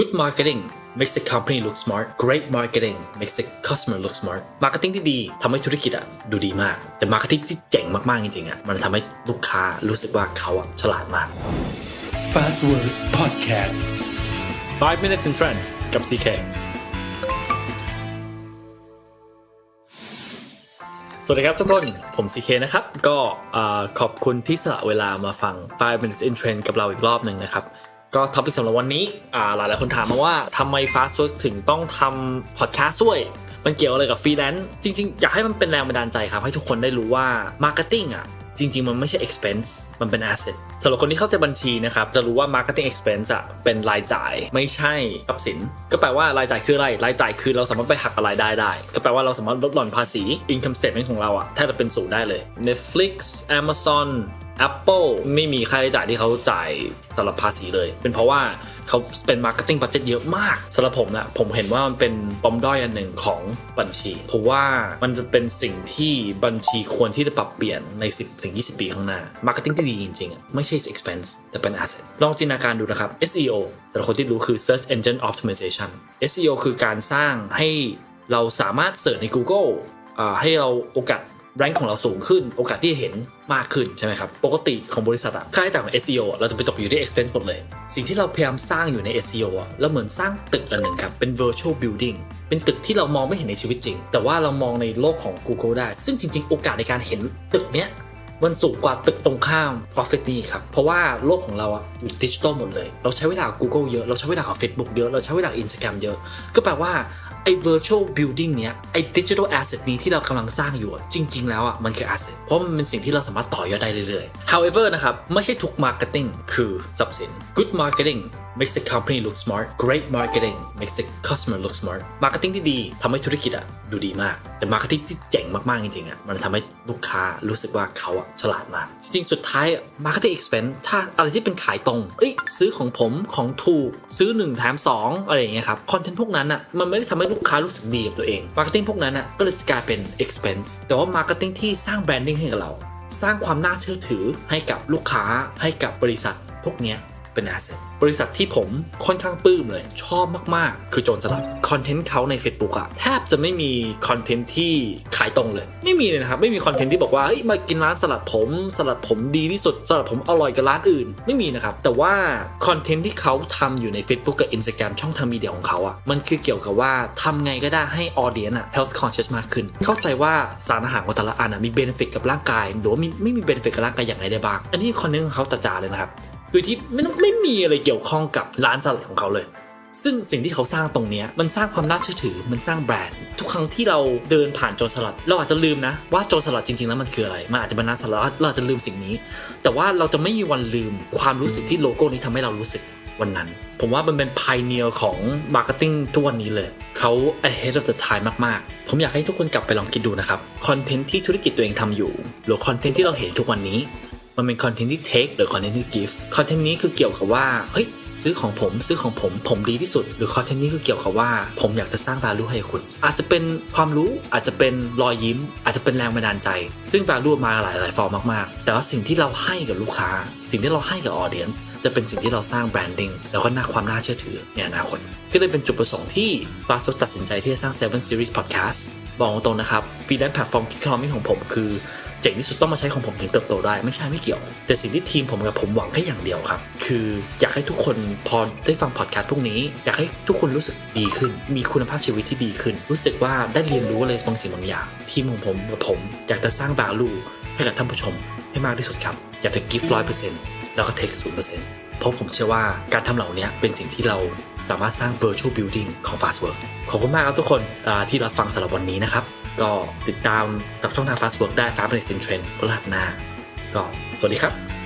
Good marketing makes the company look smart Great marketing makes the customer look smart Marketing ที่ดีทำให้ธุรกิจอะดูดีมาก แต่ Marketing ที่เจ๋งมาก ๆ จริง ๆอะมันทำให้ลูกค้ารู้สึกว่าเขาอะฉลาดมาก Fast Word Podcast 5 minutes in trend กับ CK สวัสดีครับทุกคน ผม CK นะครับ ก็อ่าขอบคุณที่สละเวลามาฟัง 5 minutes in trend กับเราอีกรอบหนึ่งนะครับ ก็ท็อปิกสำหรับวันนี้อ่าหลายหลายๆคนถามมาว่าทำไม Fast Work ถึงต้องทำพอดแคสต์ด้วย มันเกี่ยวอะไรกับฟรีแลนซ์จริงๆ อยากให้มันเป็นแรงบันดาลใจครับ ให้ทุกคนได้รู้ว่า Marketing อะจริง ๆ มันไม่ใช่ expense มันเป็น asset สำหรับคนที่เข้าใจบัญชีนะครับ จะรู้ว่า marketing expense อะเป็นรายจ่ายไม่ใช่ทรัพย์สิน ก็แปลว่ารายจ่ายคืออะไร รายจ่ายคือเราสามารถไปหักกับรายได้ได้ ก็แปลว่าเราสามารถลดหย่อนภาษี income statement ของเราอะแทบจะเป็นศูนย์ได้เลย Netflix Amazon Apple ไม่มีค่าใช้จ่ายที่เขาจ่ายสำหรับภาษีเลย เป็นเพราะว่าเขาเป็น marketing budget เยอะมากสำหรับผมนะผมเห็นว่ามันเป็นปมด้อยอันหนึ่งของบัญชีผมว่ามันจะเป็นสิ่งที่บัญชีควรที่จะปรับเปลี่ยนใน 10ถึง20 ปีข้างหน้า marketing ที่ดีจริงๆอะไม่ใช่ expense แต่เป็น asset ลองจินตนาการดูนะครับ SEO สำหรับคนที่รู้คือ search engine optimization SEO คือการสร้างให้เราสามารถเสิร์ชใน Google ให้เราโอกาส แรงของเราสูงขึ้นโอกาสที่จะเห็นมากขึ้นใช่ไหมครับ ปกติของบริษัทค่าใช้จ่ายของ SEO อะเราจะไปตกอยู่ที่ expense หมดเลย สิ่งที่เราพยายามสร้างอยู่ใน SEO อะเราเหมือนสร้างตึกอันหนึ่งครับ เป็น virtual building เป็นตึกที่เรามองไม่เห็นในชีวิตจริง แต่ว่าเรามองในโลกของ Google ได้ ซึ่งจริง ๆ โอกาสในการเห็นตึกเนี้ยมันสูงกว่าตึกตรงข้าม Profit นี่ครับ เพราะว่าโลกของเราอะอยู่ดิจิตอลหมดเลย เราใช้เวลากับ Google เยอะ เราใช้เวลากับ Facebook เยอะ เราใช้เวลา Instagram เยอะ ก็แปลว่า ไอ้ virtual building เนี้ยไอ้ digital asset นี้ที่เรากำลังสร้างอยู่อะจริง ๆ แล้วอะมันคือ asset เพราะมันเป็นสิ่งที่เราสามารถต่อยอดได้เรื่อยๆ however นะครับ ไม่ใช่ทุก marketing คือทรัพย์สิน good marketing makes the company look smart great marketing makes the customer look smart marketing ที่ดีทำให้ธุรกิจอะดูดีมาก แต่ marketing ที่เจ๋งมาก ๆ จริง ๆอะมันทำให้ลูกค้ารู้สึกว่าเขาอะฉลาดมาก จริง ๆ สุดท้ายอะ marketing expense ถ้าอะไรที่เป็นขายตรง เอ้ย ซื้อของผมของถูก ซื้อ 1 แถม 2 อะไรอย่างเงี้ยครับ คอนเทนต์พวกนั้นอะมันไม่ได้ทำให้ลูกค้ารู้สึกดีกับตัวเอง marketing พวกนั้นอะก็เลยกลายเป็น expense แต่ว่า marketing ที่สร้าง branding ให้กับเรา สร้างความน่าเชื่อถือให้กับลูกค้าให้กับบริษัทพวกเนี้ย เป็น asset บริษัทที่ผมค่อนข้างปลื้มเลย ชอบมากๆ คือโจรสลัดคอนเทนต์เขาใน Facebook อะแทบจะไม่มีคอนเทนต์ที่ขายตรงเลย ไม่มีเลยนะครับ ไม่มีคอนเทนต์ที่บอกว่าเฮ้ยมากินร้านสลัดผม สลัดผมดีที่สุด สลัดผมอร่อยกว่าร้านอื่น ไม่มีนะครับ แต่ว่าคอนเทนต์ที่เขาทำอยู่ใน Facebook กับ Instagram ช่องทางมีเดียของเขาอะมันคือเกี่ยวกับว่าทำไงก็ได้ให้ audience อะ health conscious มากขึ้น เข้าใจว่าสารอาหารของแต่ละอันอะมี benefit กับร่างกายหรือว่ามีไม่มี benefit กับร่างกายอย่างไรได้บ้าง อันนี้คอนเทนต์ของเขาตาจาเลยนะครับ โดยที่ไม่ต้องไม่มีอะไรเกี่ยวข้องกับร้านสลัดของเขาเลย ซึ่งสิ่งที่เขาสร้างตรงนี้มันสร้างความน่าเชื่อถือมันสร้างแบรนด์ ทุกครั้งที่เราเดินผ่านโจรสลัด เราอาจจะลืมนะ ว่าโจรสลัดจริงๆแล้วมันคืออะไรมันอาจจะเป็นร้านสลัดเราอาจจะลืมสิ่งนี้ แต่ว่าเราจะไม่มีวันลืมความรู้สึกที่โลโก้นี้ทำให้เรารู้สึกวันนั้น ผมว่ามันเป็นพายเนียของมาร์เก็ตติ้งทุกวันนี้เลย เขา ahead of the time มาก ๆ ผมอยากให้ทุกคนกลับไปลองคิดดูนะครับ คอนเทนต์ที่ธุรกิจตัวเองทำอยู่ หรือคอนเทนต์ที่เราเห็นทุกวันนี้ มันเป็นคอนเทนต์ที่ take หรือคอนเทนต์ที่ give คอนเทนต์นี้คือเกี่ยวกับว่าเฮ้ยซื้อของผมซื้อของผมผมดีที่สุด หรือคอนเทนต์นี้คือเกี่ยวกับว่า ผมอยากจะสร้าง value ให้คุณ อาจจะเป็นความรู้อาจจะเป็นรอยยิ้ม อาจจะเป็นแรงบันดาลใจ ซึ่ง value มาหลายหลายฟอร์มมากๆ แต่ว่าสิ่งที่เราให้กับลูกค้า สิ่งที่เราให้กับ audience จะเป็นสิ่งที่เราสร้าง branding แล้วก็น่าความน่าเชื่อถือในอนาคตก็เลยเป็นจุดประสงค์ที่ Fast Food ตัดสินใจที่จะสร้าง7 Series Podcast บอกตรงๆนะครับฟรีแลนซ์แพลตฟอร์มคิกคอมมิ่ของผมคือ เจ๋งที่สุดต้องมาใช้ของผมถึงเติบโตได้ไม่ใช่ไม่เกี่ยว แต่สิ่งที่ทีมผมกับผมหวังแค่อย่างเดียวครับ คืออยากให้ทุกคนพอได้ฟังพอดแคสต์พวกนี้ อยากให้ทุกคนรู้สึกดีขึ้น มีคุณภาพชีวิตที่ดีขึ้น รู้สึกว่าได้เรียนรู้อะไรบางสิ่งบางอย่าง ทีมของผมกับผมอยากจะสร้างบาลูให้กับท่านผู้ชมให้มากที่สุดครับอยากจะกิฟต์ร้อยเปอร์เซ็นต์แล้วก็เทคศูนย์เปอร์เซ็นต์ เพราะผมเชื่อว่าการทำเหล่านี้เป็นสิ่งที่เราสามารถสร้าง virtual building ของ fast work ขอบคุณมากครับทุกคนที่รับฟังสำหรับวันนี้นะครับ ก็ติดตามกับช่องทาง Fast Work ได้ Fast Minutes in Trend พฤหัสหน้าก็สวัสดีครับ